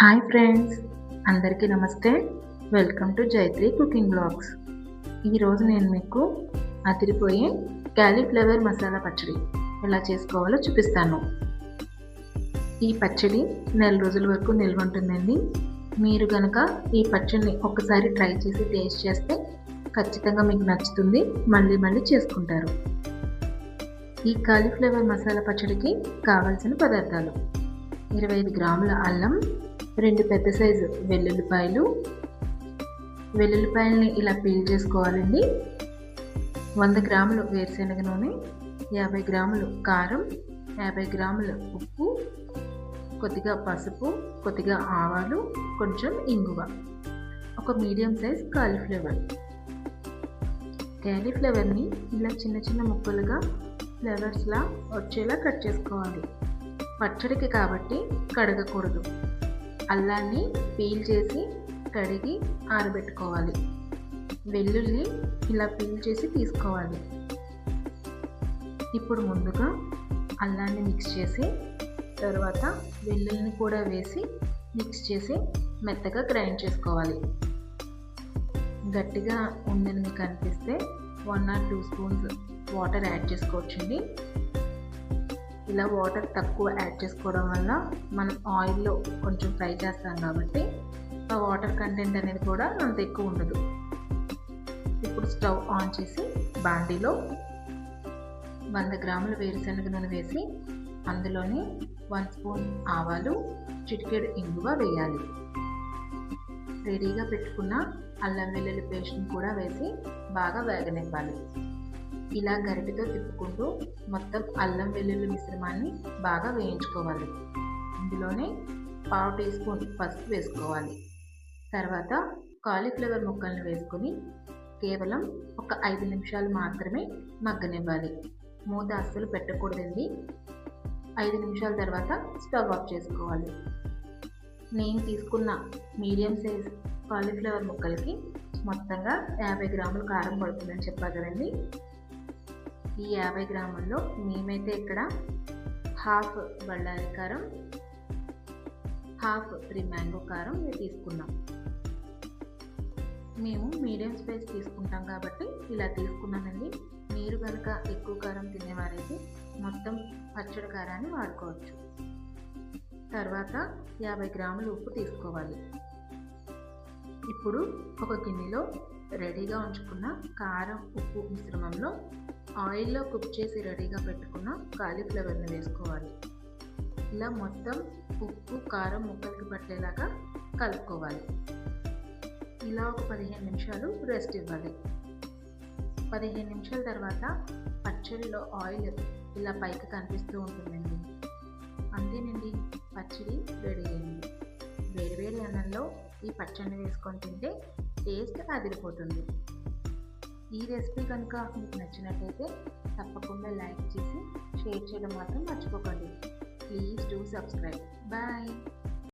Hi friends అందరికీ నమస్తే. Welcome to Jaitri cooking blogs. ఈరోజు నేను మీకు అదిరిపోయే క్యాలీఫ్లవర్ మసాలా పచ్చడి ఎలా చేసుకోవాలో చూపిస్తాను. ఈ పచ్చడి నెల రోజుల వరకు నిల్వ ఉంటుందండి. మీరు కనుక ఈ పచ్చడిని ఒక్కసారి ట్రై చేసి టేస్ట్ చేస్తే ఖచ్చితంగా మీకు నచ్చుతుంది. మళ్ళీ మళ్ళీ చేసుకుంటారు. ఈ కాలీఫ్లవర్ మసాలా పచ్చడికి కావలసిన పదార్థాలు ఇరవై ఐదు గ్రాముల అల్లం రెండు పెద్ద సైజు వెల్లుల్లిపాయలు. వెల్లుల్లిపాయలని ఇలా పీల్ చేసుకోవాలండి. వంద గ్రాములు వేరుశనగ నూనె యాభై గ్రాములు కారం యాభై గ్రాములు ఉప్పు కొద్దిగా పసుపు కొద్దిగా ఆవాలు కొంచెం ఇంగువ. ఒక మీడియం సైజ్ కాలీఫ్లవర్. క్యాలీఫ్లవర్ని ఇలా చిన్న చిన్న ముక్కలుగా ఫ్లవర్స్లా వచ్చేలా కట్ చేసుకోవాలి. పచ్చడికి కాబట్టి కడగకూడదు. అల్లాన్ని పీల్ చేసి కడిగి ఆరబెట్టుకోవాలి. వెల్లుల్లి ఇలా పీల్ చేసి తీసుకోవాలి. ఇప్పుడు ముందుగా అల్లాన్ని మిక్స్ చేసి తర్వాత వెల్లుల్లిని కూడా వేసి మిక్స్ చేసి మెత్తగా గ్రైండ్ చేసుకోవాలి. గట్టిగా ఉందని మీకు అనిపిస్తే one or two spoons water add చేసుకోవచ్చండి. ఇలా వాటర్ తక్కువ యాడ్ చేసుకోవడం వల్ల మనం ఆయిల్లో కొంచెం ఫ్రై చేస్తాం కాబట్టి ఆ వాటర్ కంటెంట్ అనేది కూడా అంత ఎక్కువ ఉండదు. ఇప్పుడు స్టవ్ ఆన్ చేసి బాండీలో వంద గ్రాముల వేరుశనగ నూనె వేసి అందులోని వన్ స్పూన్ ఆవాలు చిటికెడు ఇంగువ వేయాలి. రెడీగా పెట్టుకున్న అల్లం వెల్లుల్లి పేస్ట్ని కూడా వేసి బాగా వేగనివ్వాలి. ఇలా గరిటెతో తిప్పుకుంటూ మొత్తం అల్లం వెల్లుల్లి మిశ్రమాన్ని బాగా వేయించుకోవాలి. ఇందులోనే పావు టీ స్పూన్ పసుపు వేసుకోవాలి. తర్వాత కాలీఫ్లవర్ ముక్కల్ని వేసుకొని కేవలం ఒక ఐదు నిమిషాలు మాత్రమే మగ్గనివ్వాలి. మూత అస్సలు పెట్టకూడదండి. ఐదు నిమిషాల తర్వాత స్టవ్ ఆఫ్ చేసుకోవాలి. నేను తీసుకున్న మీడియం సైజ్ కాలీఫ్లవర్ ముక్కలకి మొత్తంగా యాభై గ్రాముల కారం పడుతుందని చెప్పారు కదండి. ఈ యాభై గ్రాముల్లో మేమైతే ఇక్కడ హాఫ్ బళ్ళారి కారం హాఫ్ త్రీ మ్యాంగో కారం తీసుకున్నాం. మేము మీడియం స్పైస్ తీసుకుంటాం కాబట్టి ఇలా తీసుకున్నానండి. మీరు కనుక ఎక్కువ కారం తినేవారైతే మొత్తం పచ్చడి కారాన్ని వాడుకోవచ్చు. తర్వాత యాభై గ్రాములు ఉప్పు తీసుకోవాలి. ఇప్పుడు ఒక గిన్నెలో రెడీగా ఉంచుకున్న కారం ఉప్పు మిశ్రమంలో ఆయిల్లో కుక్ చేసి రెడీగా పెట్టుకున్న కాలీఫ్లవర్ని వేసుకోవాలి. ఇలా మొత్తం ఉప్పు కారం ముక్కలకి పట్టేలాగా కలుపుకోవాలి. ఇలా ఒక పదిహేను నిమిషాలు రెస్ట్ ఇవ్వాలి. పదిహేను నిమిషాల తర్వాత పచ్చడిలో ఆయిల్ ఇలా పైకి కనిపిస్తూ ఉంటుందండి. అంతేనండి పచ్చడి రెడీ అయింది. వేడివేడి అన్నంలో ఈ పచ్చడిని వేసుకొని తింటే టేస్ట్ అదిరిపోతుంది ఈ రెసిపీ కనుక మీకు నచ్చినట్లయితే తప్పకుండా లైక్ చేసి షేర్ చేయడం మాత్రం మర్చిపోకండి. Please do subscribe bye